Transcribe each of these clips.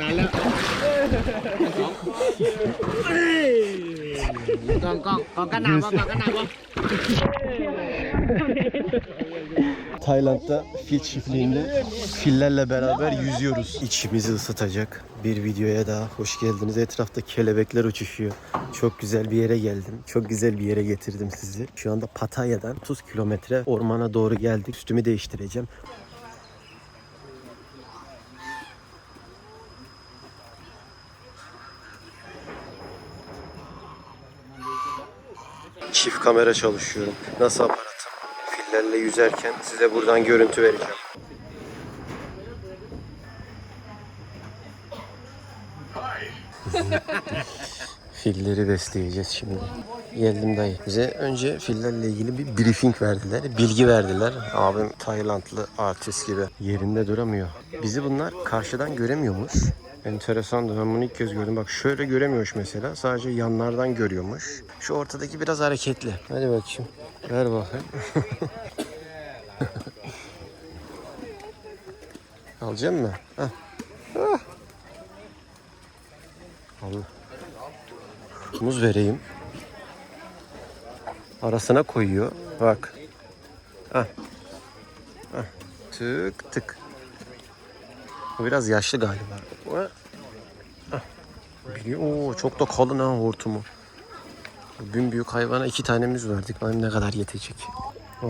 นานแล้วกองกองกองกันหนาวกองกันหนาว Tayland'da fil çiftliğinde fillerle beraber yüzüyoruz. İçimizi ısıtacak bir videoya daha hoş geldiniz. Etrafta kelebekler uçuşuyor. Çok güzel bir yere geldim. Çok güzel bir yere getirdim sizi. Şu anda Pattaya'dan 30 kilometre ormana doğru geldik. Üstümü değiştireceğim. Çift kamera çalışıyorum. Nasıl aparatım? Fillerle yüzerken size buradan görüntü vereceğim. Filleri besleyeceğiz şimdi. Geldim dayı. Bize önce fillerle ilgili bir briefing verdiler. Bilgi verdiler. Abim Taylandlı artist gibi. Yerinde duramıyor. Bizi bunlar karşıdan göremiyormuş. Enteresandı. Ben bunu ilk kez gördüm. Bak şöyle göremiyormuş mesela. Sadece yanlardan görüyormuş. Şu ortadaki biraz hareketli. Hadi bakayım. Ver bakayım. Alacak mı? Ah. Allah. Muz vereyim. Arasına koyuyor. Bak. Ah. Ah. Tık tık. Bu biraz yaşlı galiba. Biliyor. Oo, çok da kalın ha hortumu. Bin büyük hayvana iki tane müz verdik. Benim ne kadar yetecek?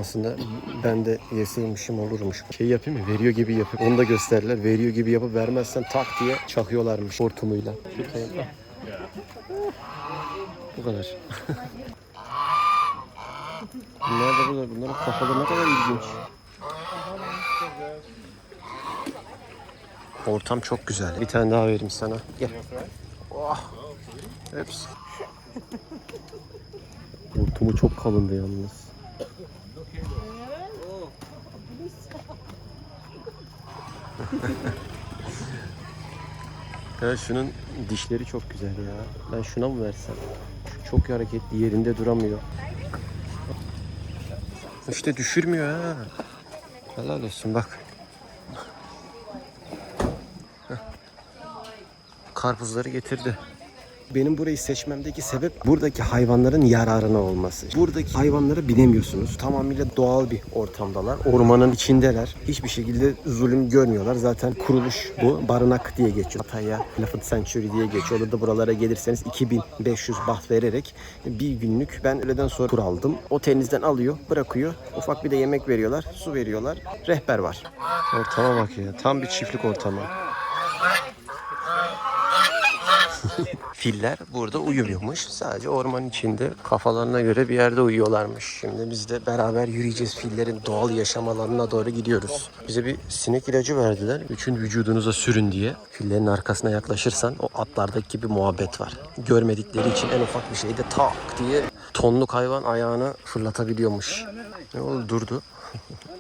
Aslında ben de yeseymişim olurmuş. Şey yapayım mı? Veriyor gibi yapıp onu da gösterdiler. Veriyor gibi yapıp vermezsen tak diye çakıyorlarmış hortumuyla. Bu kadar. Bunlar da burada. Bunların kafaları ne kadar ilginç. Ortam çok güzel. Bir tane daha vereyim sana. Gel. Oh. Hepsi. Hortumu çok kalındı yalnız. Ya şunun dişleri çok güzel ya. Ben şuna mı versem? Şu çok hareketli yerinde duramıyor. İşte düşürmüyor ha. Helal olsun bak. Karpuzları getirdi. Benim burayı seçmemdeki sebep buradaki hayvanların yararına olması. Buradaki hayvanlara binemiyorsunuz. Tamamıyla doğal bir ortamdalar. Ormanın içindeler. Hiçbir şekilde zulüm görmüyorlar. Zaten kuruluş bu. Barınak diye geçiyor. Hatay'a Lafıt Sanctuary diye geçiyor. Orada da buralara gelirseniz 2500 baht vererek bir günlük ben öğleden sonra tur aldım. Otelinizden alıyor, bırakıyor. Ufak bir de yemek veriyorlar, su veriyorlar. Rehber var. Ortama bak ya. Tam bir çiftlik ortamı. Filler burada uyumuyormuş. Sadece orman içinde kafalarına göre bir yerde uyuyorlarmış. Şimdi biz de beraber yürüyeceğiz. Fillerin doğal yaşam alanına doğru gidiyoruz. Bize bir sinek ilacı verdiler. Bütün vücudunuza sürün diye. Fillerin arkasına yaklaşırsan o atlardaki gibi muhabbet var. Görmedikleri için en ufak bir şeyde tak diye tonluk hayvan ayağını fırlatabiliyormuş. Ne oldu durdu.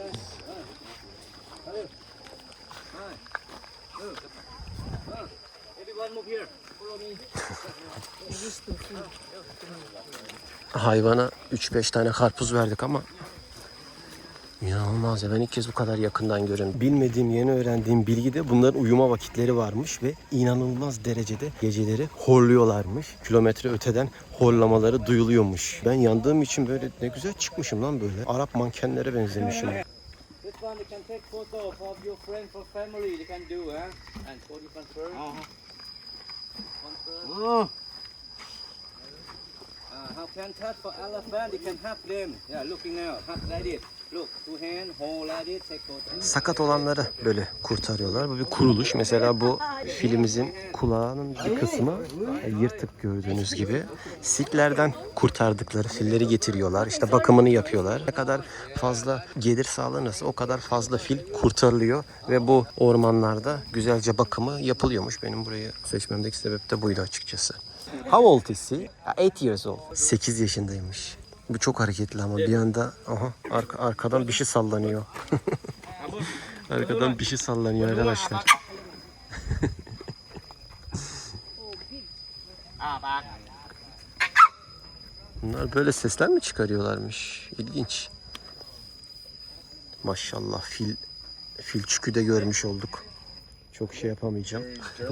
Hayvana 3-5 tane karpuz verdik ama İnanılmaz ya ben ilk kez bu kadar yakından görüyorum. Bilmediğim yeni öğrendiğim bilgi de bunların uyuma vakitleri varmış ve inanılmaz derecede geceleri horluyorlarmış. Kilometre öteden horlamaları duyuluyormuş. Ben yandığım için böyle ne güzel çıkmışım lan böyle. Arap mankenlere benzemişim. This one they can take photo of your friend for family. They can do, huh? And for you Confirm. Uh, how can touch for elephant? You can have them. Yeah, looking now. Have like this. Sakat olanları böyle kurtarıyorlar. Bu bir kuruluş. Mesela bu filimizin kulağının bir kısmı yırtık gördüğünüz gibi. Siklerden kurtardıkları filleri getiriyorlar. İşte bakımını yapıyorlar. Ne kadar fazla gelir sağlanırsa o kadar fazla fil kurtarılıyor. Ve bu ormanlarda güzelce bakımı yapılıyormuş. Benim burayı seçmemdeki sebep de buydu açıkçası. How old is he? 8 years old. 8 yaşındaymış. Bu çok hareketli ama bir anda aha arka, arkadan bir şey sallanıyor. arkadan bir şey sallanıyor arkadaşlar. Bunlar böyle sesler mi çıkarıyorlarmış? İlginç. Maşallah fil fil çükü de görmüş olduk. Çok şey yapamayacağım. Uh, here.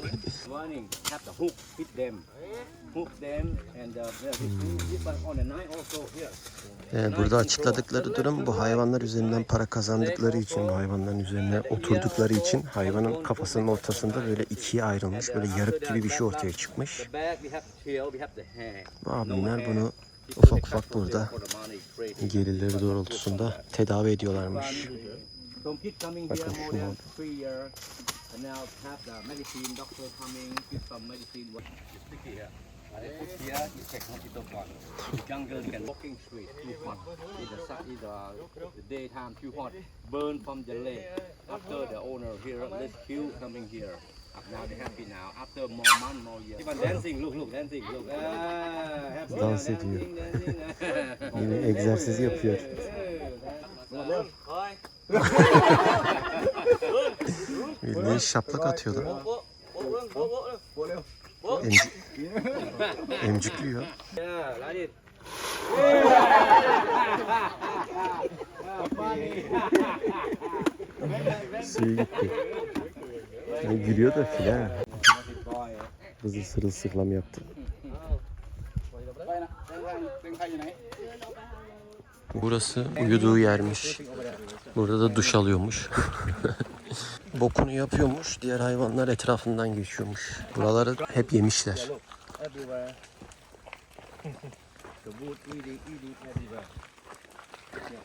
Ee, burada açıkladıkları durum bu hayvanlar üzerinden para kazandıkları için, bu hayvanların üzerine oturdukları için hayvanın kafasının ortasında böyle ikiye ayrılmış, böyle yarık gibi bir şey ortaya çıkmış. Bu abimler bunu ufak ufak burada gelirleri doğrultusunda tedavi ediyorlarmış. Some kids coming here more than three years, and now have the medicine doctor coming, give some medicine. What you stick here? And they put here, you take one little one. Jungle, you can walking street, too hot. In the sun, in the, the daytime, too hot. Burn from the leg. After the owner here, rescue coming here. Now they happy now. After more month, more year. Even dancing, look, look, dancing, look. Ah, happy now, Dans ediyor. dancing, dancing. Yine egzersiz yapıyor. Thôi. Bildiğin şaplak atıyorlar. Emci... Emcikliyor. Suyu gitti. Yani gülüyor da fil ha. Kızı sırılsıklam yaptı. Burası uyuduğu yermiş. Burada da duş alıyormuş. Bokunu yapıyormuş. Diğer hayvanlar etrafından geçiyormuş. Buraları hep yemişler. Everywhere. the wood eating, eating everywhere.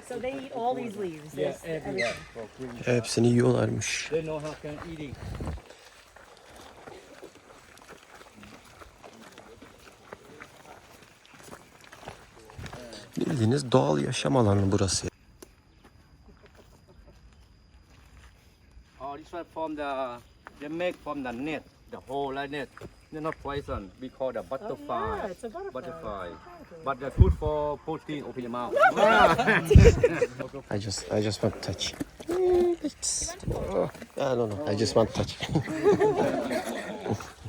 So they eat all these leaves. Yeah, There's everywhere. For green. Hepsini yiyorlarmış. They know how can eating. Bildiğiniz doğal yaşam alanı burası. Oh, this one from the they make from the net, the whole like net. They're not poison. We call the butterfly. Oh, yeah, it's a butterfly. Butterfly. But they're good for protein. Open your mouth. I just I just want to touch. It's, oh, I don't know. I just want to touch.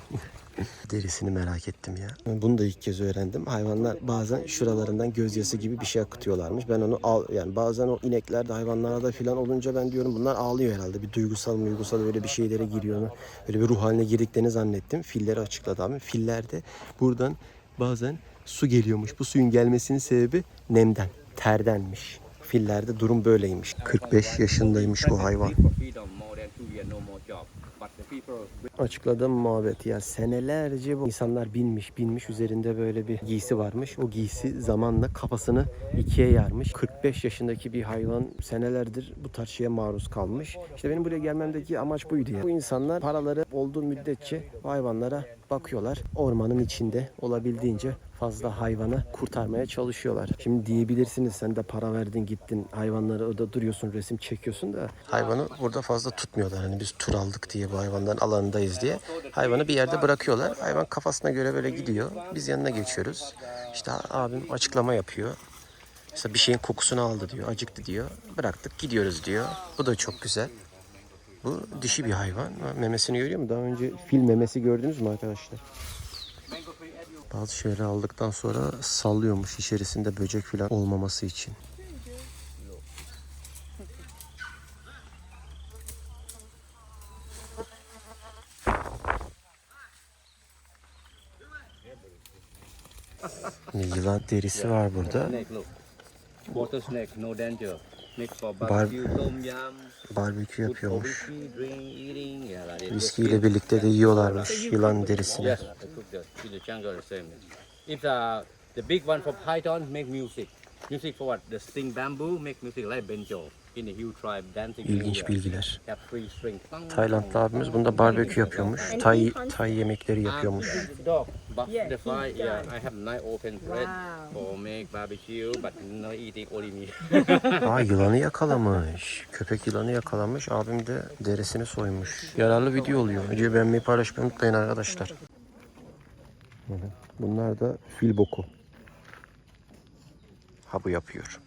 Derisini merak ettim ya. Bunu da ilk kez öğrendim. Hayvanlar bazen şuralarından gözyaşı gibi bir şey akıtıyorlarmış. Ben onu al yani bazen o inekler de hayvanlara da filan olunca ben diyorum bunlar ağlıyor herhalde. Bir duygusal duygusal böyle bir şeylere giriyor. onu. Böyle bir ruh haline girdiklerini zannettim. Filleri açıkladı abi. Fillerde buradan bazen su geliyormuş. Bu suyun gelmesinin sebebi nemden, terdenmiş. Fillerde durum böyleymiş. 45 yaşındaymış bu hayvan. Açıkladığım muhabbet ya senelerce bu insanlar binmiş binmiş üzerinde böyle bir giysi varmış. O giysi zamanla kafasını ikiye yarmış. 45 yaşındaki bir hayvan senelerdir bu tarz şeye maruz kalmış. İşte benim buraya gelmemdeki amaç buydu ya. Bu insanlar paraları olduğu müddetçe bu hayvanlara bakıyorlar. Ormanın içinde olabildiğince fazla hayvanı kurtarmaya çalışıyorlar. Şimdi diyebilirsiniz sen de para verdin gittin hayvanları orada duruyorsun resim çekiyorsun da hayvanı burada fazla tutmuyorlar. Hani biz tur aldık diye bu hayvanların alanındayız diye. Hayvanı bir yerde bırakıyorlar. Hayvan kafasına göre böyle gidiyor. Biz yanına geçiyoruz. İşte abim açıklama yapıyor. Mesela bir şeyin kokusunu aldı diyor, acıktı diyor. Bıraktık gidiyoruz diyor. Bu da çok güzel. Bu dişi bir hayvan. Memesini görüyor mu? Daha önce fil memesi gördünüz mü arkadaşlar? Bazı şeyleri aldıktan sonra sallıyormuş içerisinde böcek falan olmaması için. Yılan derisi var burada. Water snake, no danger. For Bar-. Barbekü for yapıyormuş. Viskiyle birlikte de yiyorlarmış yılan derisini. If the big one from Python make music. Music for what? The sting bamboo make music like banjo. İlginç bilgiler. Taylandlı abimiz bunda barbekü yapıyormuş. Tay, tay yemekleri yapıyormuş. Aa yılanı yakalamış. Köpek yılanı yakalamış. Abim de derisini soymuş. Yararlı video oluyor. Videoyu beğenmeyi paylaşmayı unutmayın arkadaşlar. Bunlar da fil boku. Ha bu yapıyor.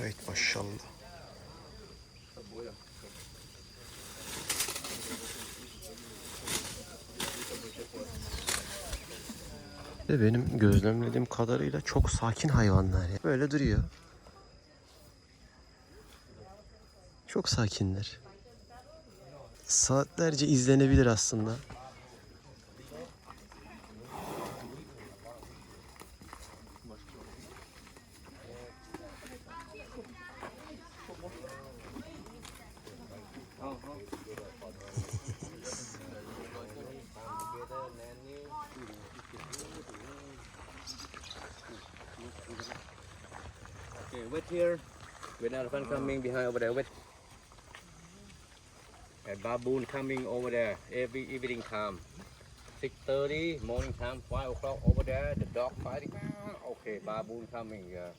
Evet maşallah. Ve benim gözlemlediğim kadarıyla çok sakin hayvanlar. ya. Böyle duruyor. Çok sakinler. Saatlerce izlenebilir aslında. Okay, wait here. When elephant coming behind over there, wait And baboon coming over there every evening time. 6.30 morning time, 5 o'clock over there, the dog fighting. Okay, baboon coming. Uh,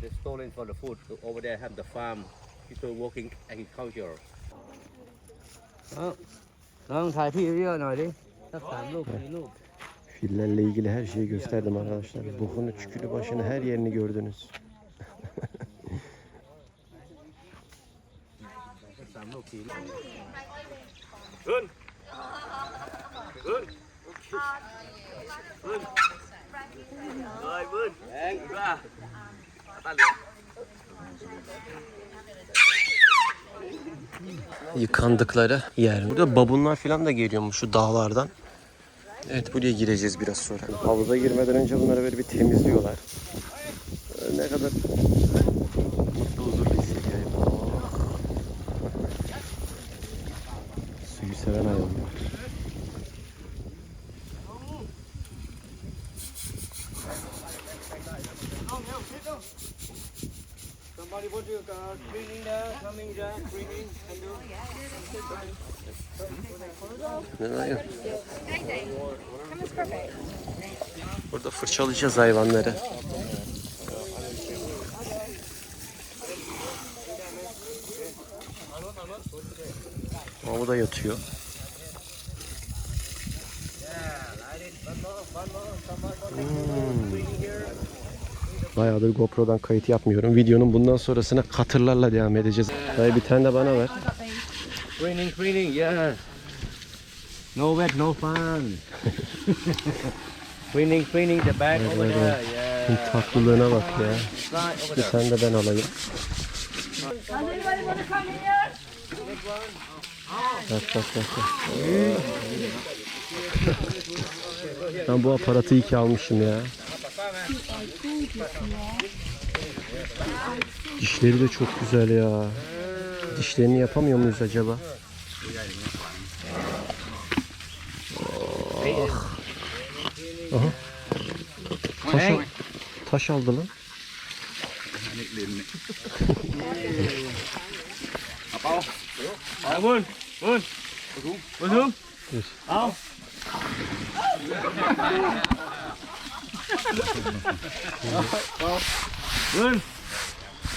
they stolen for the food. So over there have the farm. People working agriculture. ลองถ่ายพี่เยอะหน่อยดิสักสามลูกสี่ลูก Fillerle ilgili her şeyi gösterdim arkadaşlar. Bokunu, çükülü, başını her yerini gördünüz. สามลูกสี่ลูก Yıkandıkları yer. Burada babunlar falan da geliyormuş şu dağlardan. Evet buraya gireceğiz biraz sonra. Havuza girmeden önce bunları böyle bir temizliyorlar. Ee, Ne kadar Fırçalayacağız hayvanları. Ama da yatıyor. Hmm. Bayağıdır GoPro'dan kayıt yapmıyorum. Videonun bundan sonrasına katırlarla devam edeceğiz. Dayı bir tane de bana ver. Cleaning, cleaning, yeah. No wet, no fun. cleaning, cleaning the back over right, there, yeah. tatlılığına bak ya. Over Bir tane de ben alayım. Bak bak bak. bak. ben bu aparatı iyi ki almışım ya. Dişleri de çok güzel ya. Dişlerini yapamıyor muyuz acaba? Oh. Aha. Taş, al- taş aldı lan. Vươn, vươn. Vươn xuống. Yes. Không. Vươn.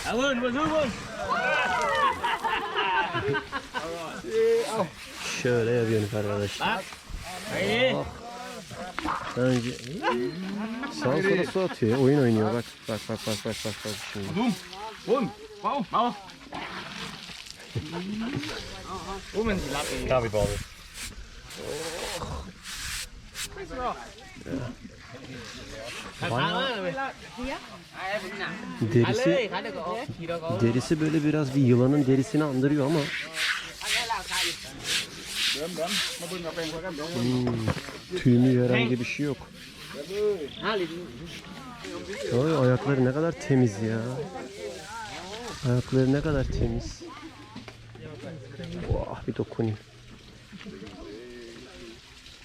À, vươn, vươn xuống, vươn. Şöyle yapıyoruz arkadaşlar. Đấy. Önce sağa sola su atıyor. ya, Oyun oynuyor bak. Bak bak bak bak bak bak şimdi. Làm gì? Tao bị bò rồi. Derisi derisi böyle biraz bir yılanın derisini andırıyor ama Hmm, tüy mü herhangi bir şey yok. Ay, ayakları ne kadar temiz ya. Ayakları ne kadar temiz. Vah bir dokunayım.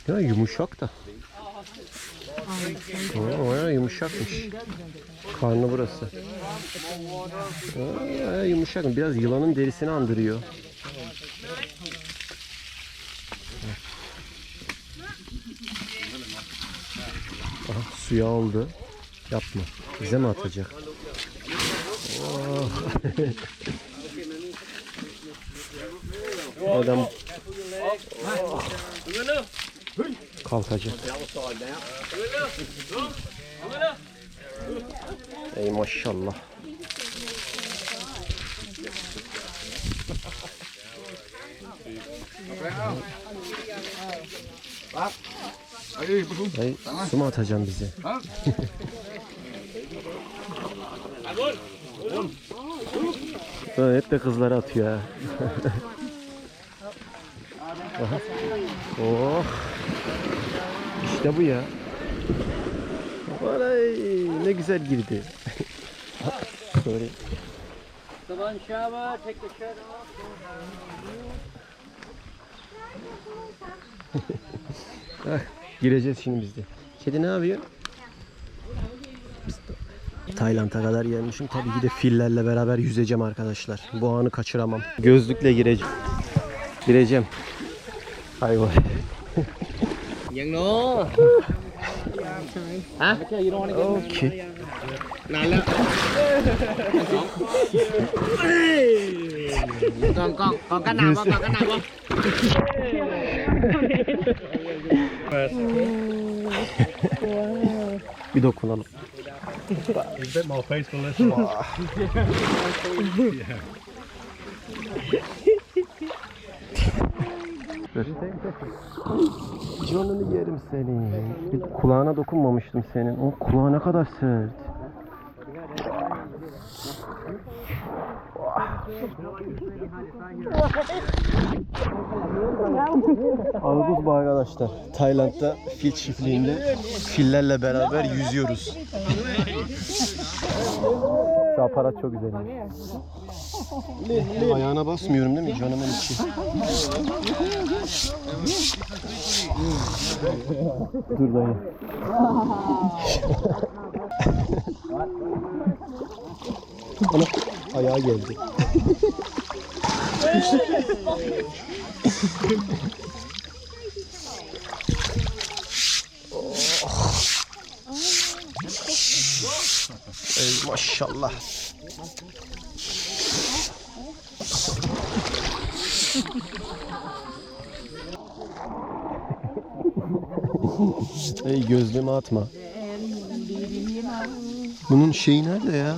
Ya yumuşak da. Oo, ya yumuşakmış. Karnı burası. Aa, yumuşak. Biraz yılanın derisini andırıyor. Aha, suya aldı. Yapma. Bize mi atacak? Oh. Adam kalkacak. Ey maşallah. Ay, su mu atacaksın bize? Ha, hep de kızlara atıyor ha. Aha. oh. İşte bu ya. Olay, ne güzel girdi. Sorry. Come on, shower, take the shirt off. Gireceğiz şimdi biz de. Kedi ne yapıyor? Tayland'a kadar gelmişim. Tabii ki de fillerle beraber yüzeceğim arkadaşlar. Bu anı kaçıramam. Gözlükle gireceğim. Gireceğim. Hay vay. Nhận nó Hả? Okey. Nè lên Còn còn còn cái nào? Còn cái nào không? Bir dokunalım. He's a bit. Canını yerim seni. Bir kulağına dokunmamıştım senin. O kulağı ne kadar sert. Ağustos bu arkadaşlar. Tayland'da fil çiftliğinde fillerle beraber yüzüyoruz. Şu aparat çok güzel. Ayağına basmıyorum değil mi canımın içi? Dur dayı. Ana ayağa geldi. Ey maşallah. Ey gözlüğümü atma. Bunun şeyi nerede ya?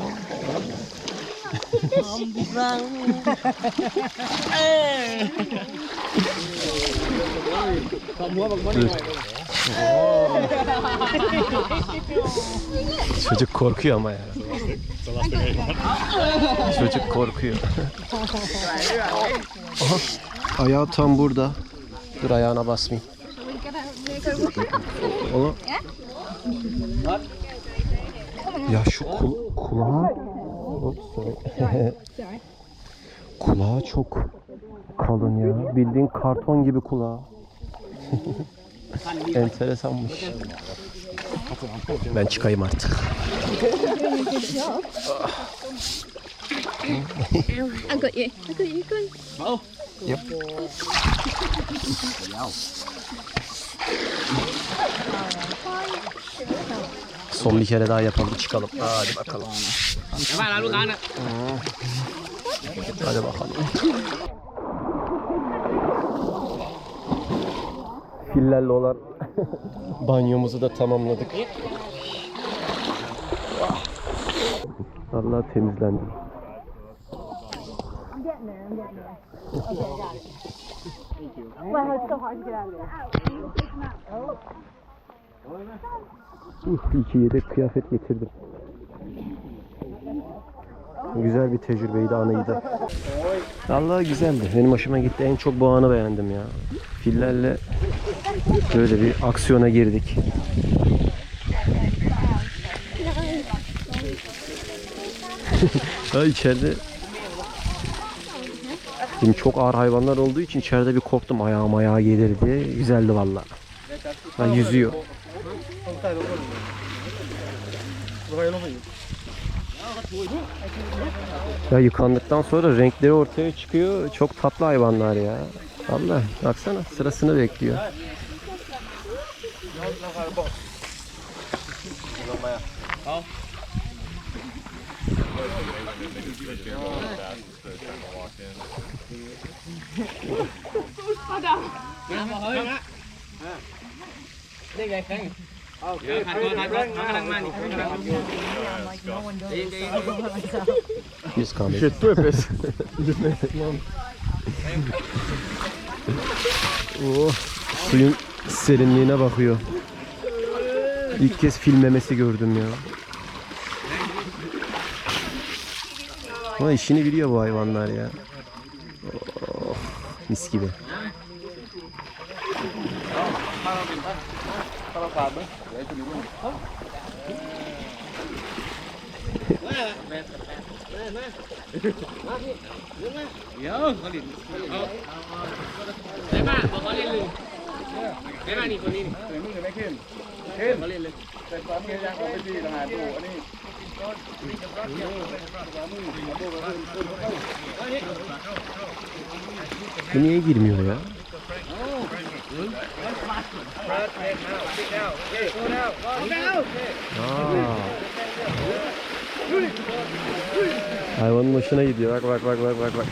Dur. Çocuk korkuyor ama ya. Çocuk korkuyor. Aha, ayağı tam burada. Dur ayağına basmayayım. Oğlum. Ya şu kul kulağı Oops, sorry. kulağı çok kalın ya. Bildiğin karton gibi kulağı. Enteresanmış. Ben çıkayım artık. I got you. I got you. Go. Yep. Son bir kere daha yapalım çıkalım. Hadi bakalım. Hadi bakalım. Fillerle olan banyomuzu da tamamladık. Allah temizlendi. Uh, iki yedek kıyafet getirdim. Güzel bir tecrübeydi, anıydı. Allah güzeldi. Benim hoşuma gitti. En çok bu anı beğendim ya. Fillerle böyle bir aksiyona girdik. ha içeride Şimdi çok ağır hayvanlar olduğu için içeride bir korktum ayağım ayağa gelir diye. Güzeldi valla. Ha, yüzüyor. Ya yıkandıktan sonra renkleri ortaya çıkıyor. Çok tatlı hayvanlar ya. Valla baksana sırasını bekliyor. Đi, đi Yüz kamera. oh, suyun serinliğine bakıyor. İlk kez fil memesi gördüm ya. Ama işini biliyor bu hayvanlar ya. Oh, mis gibi. เดี๋ยวเขาเล่นเอาไหนบ้างบอกเขาเล่นเลยไหนบ้างนี่คนนี้นี่เดี๋ยามึงจะาม่ขึ้นามานเขามเล่นามาแต่ความเงี้ยยังเอามามามต่ามงหามามาอันนี้มันยังามาอยู่เลยอะ Aa. Hayvanın hoşuna gidiyor. Bak bak bak bak bak bak.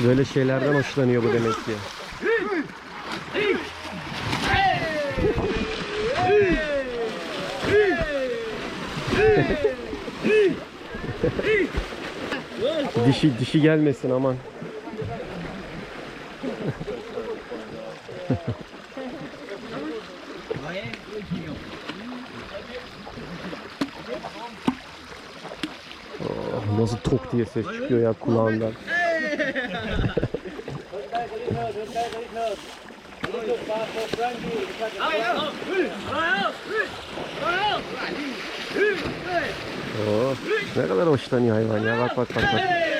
Böyle şeylerden hoşlanıyor bu demek ki. dişi dişi gelmesin aman. Oh, nasıl tok diye ses çıkıyor ya kulağından. Oh, ne kadar hoşlanıyor hayvan ya. Bak bak bak bak.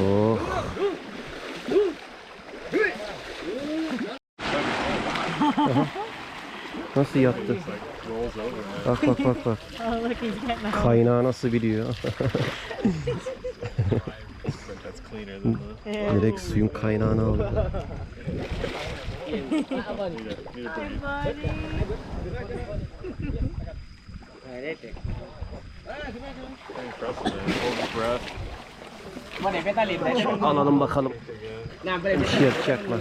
Oh. Aha. Nasıl yattı? Bak bak bak bak. Oh, look, he's getting out. Kaynağı nasıl biliyor? Direkt suyun kaynağını aldı. Alalım bakalım. Bir şey yapacak mı?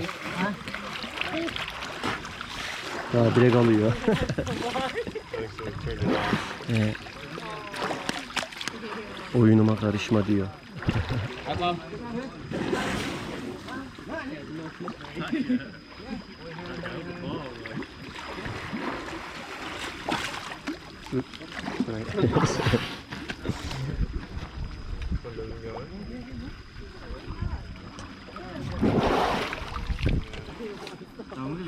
Ya direkt alıyor. Evet. Oyunuma karışma diyor. Şimdi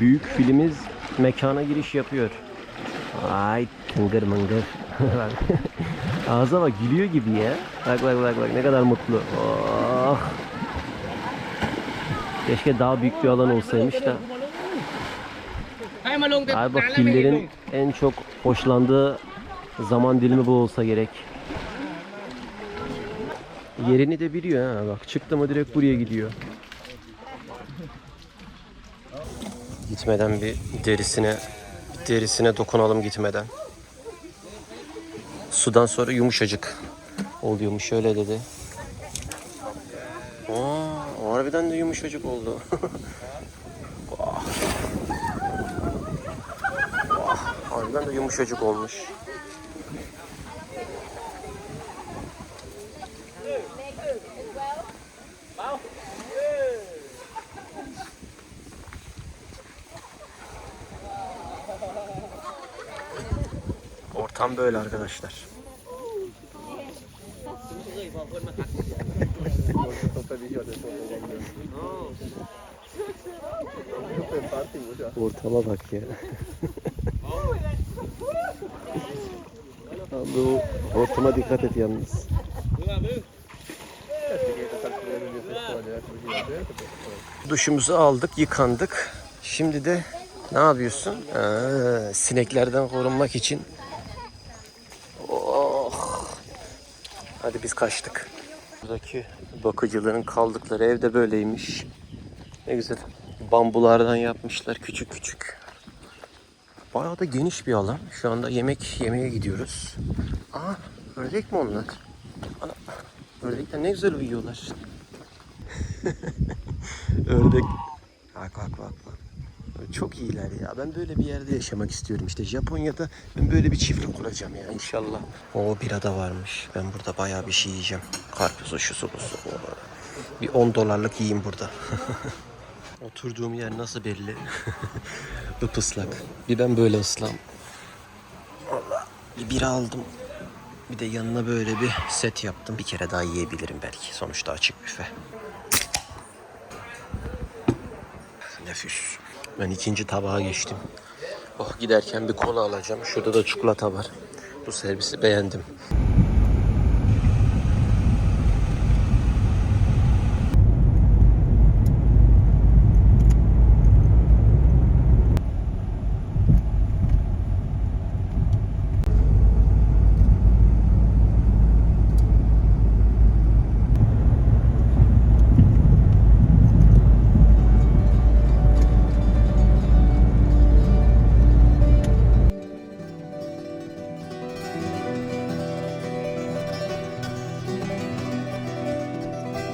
büyük filimiz mekana giriş yapıyor. Ay tıngır mıngır. Bak. Ağza bak gülüyor gibi ya. Bak bak bak bak ne kadar mutlu. Oh. Keşke daha büyük bir alan olsaymış da. Galiba fillerin en çok hoşlandığı zaman dilimi bu olsa gerek. Yerini de biliyor ha bak çıktı mı direkt buraya gidiyor. Gitmeden bir derisine derisine dokunalım gitmeden. Sudan sonra yumuşacık oluyormuş öyle dedi. Aa, harbiden de yumuşacık oldu. Vah. Vah, harbiden de yumuşacık olmuş. Ortam böyle arkadaşlar. Ortama bak ya. Abi ortama dikkat et yalnız. Duşumuzu aldık, yıkandık. Şimdi de ne yapıyorsun? Aa, sineklerden korunmak için. Hadi biz kaçtık. Buradaki bakıcıların kaldıkları ev de böyleymiş. Ne güzel. Bambulardan yapmışlar küçük küçük. Bayağı da geniş bir alan. Şu anda yemek yemeye gidiyoruz. Aa, ördek mi onlar? Ana, ördekler ne güzel uyuyorlar. Ördek. Bak bak bak. Çok iyiler ya. Ben böyle bir yerde yaşamak istiyorum. İşte Japonya'da ben böyle bir çiftlik kuracağım ya inşallah. O bira da varmış. Ben burada bayağı bir şey yiyeceğim. Karpuzu, şusu, busu. Bir 10 dolarlık yiyeyim burada. Oturduğum yer nasıl belli? Ipıslak. Bir ben böyle ıslam. Allah. Bir bira aldım. Bir de yanına böyle bir set yaptım. Bir kere daha yiyebilirim belki. Sonuçta açık büfe. Nefis. Ben ikinci tabağa geçtim. Oh giderken bir kola alacağım. Şurada da çikolata var. Bu servisi beğendim.